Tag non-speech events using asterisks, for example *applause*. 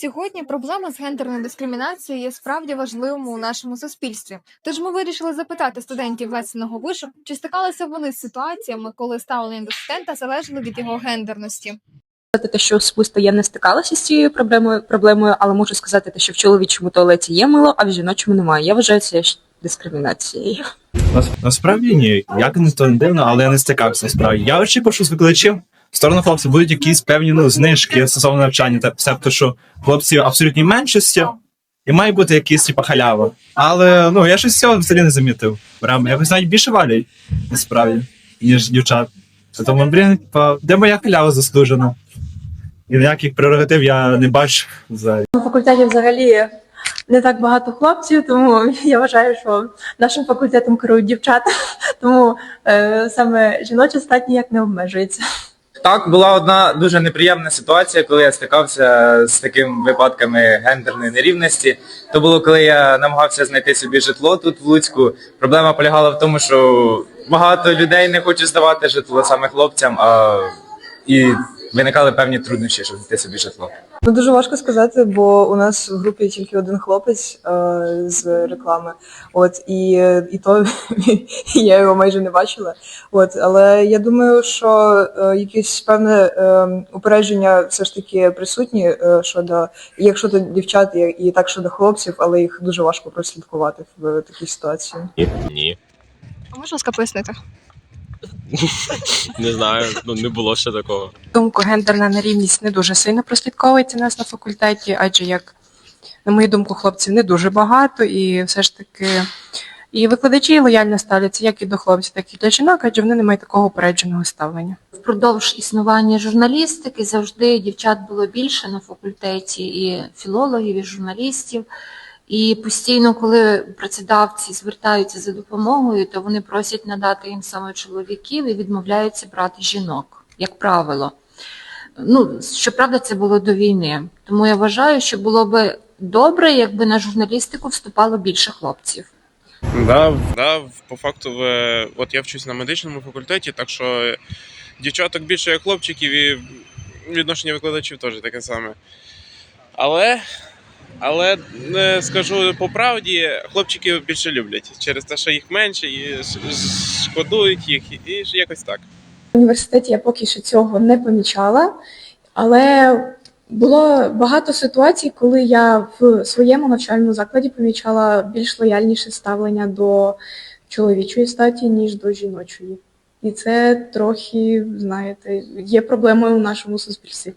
Сьогодні проблема з гендерною дискримінацією є справді важливою у нашому суспільстві. Тож ми вирішили запитати студентів Лесеного вишу, чи стикалися вони з ситуаціями, коли ставлення до студента залежало від його гендерності. те, що особисто я не стикалася з цією проблемою, проблемою, але можу сказати, те, що в чоловічому туалеті є мило, а в жіночому немає. Я вважаю це дискримінацією. Нас- Насправді ні. Як не то не дивно, але я не стикався насправді. Я очікував, що з викладачів в сторону хлопців будуть якісь певні ну, знижки стосовно навчання, та себто, що хлопці в абсолютній меншості, і має бути якісь типа халява. Але ну я щось цього взагалі не замітив. Прям якось навіть більше валять, насправді, ніж дівчат. Тому, блін, де моя халява заслужена? І ніяких прерогатив я не бачу взагалі. На факультеті взагалі не так багато хлопців, тому я вважаю, що нашим факультетом керують дівчата, тому е, саме жіноча стать ніяк не обмежується. Так, була одна дуже неприємна ситуація, коли я стикався з такими випадками гендерної нерівності. То було, коли я намагався знайти собі житло тут в Луцьку. Проблема полягала в тому, що багато людей не хочуть здавати житло саме хлопцям, а і виникали певні труднощі, щоб знайти собі житло. Ну дуже важко сказати, бо у нас в групі тільки один хлопець е, з реклами. От і, і то *laughs* я його майже не бачила. От, але я думаю, що е, якесь певне е, упередження все ж таки присутні е, щодо як щодо дівчат, і, і так щодо хлопців, але їх дуже важко прослідкувати в такій ситуації. Ні. А можна пояснити? Не знаю, ну не було ще такого. Думку, гендерна нерівність не дуже сильно прослідковується нас на факультеті, адже як, на мою думку, хлопців не дуже багато, і все ж таки і викладачі лояльно ставляться як і до хлопців, так і до жінок, адже вони не мають такого упередженого ставлення. Впродовж існування журналістики завжди дівчат було більше на факультеті, і філологів, і журналістів. І постійно, коли працедавці звертаються за допомогою, то вони просять надати їм саме чоловіків і відмовляються брати жінок, як правило. Ну, щоправда, це було до війни. Тому я вважаю, що було би добре, якби на журналістику вступало більше хлопців. Да, да, по факту, от я вчусь на медичному факультеті, так що дівчаток більше як хлопчиків, і відношення викладачів теж таке саме. Але, але не скажу по правді, хлопчиків більше люблять через те, що їх менше, і шкодують їх, і якось так. В університеті я поки що цього не помічала, але було багато ситуацій, коли я в своєму навчальному закладі помічала більш лояльніше ставлення до чоловічої статі, ніж до жіночої. І це трохи, знаєте, є проблемою у нашому суспільстві.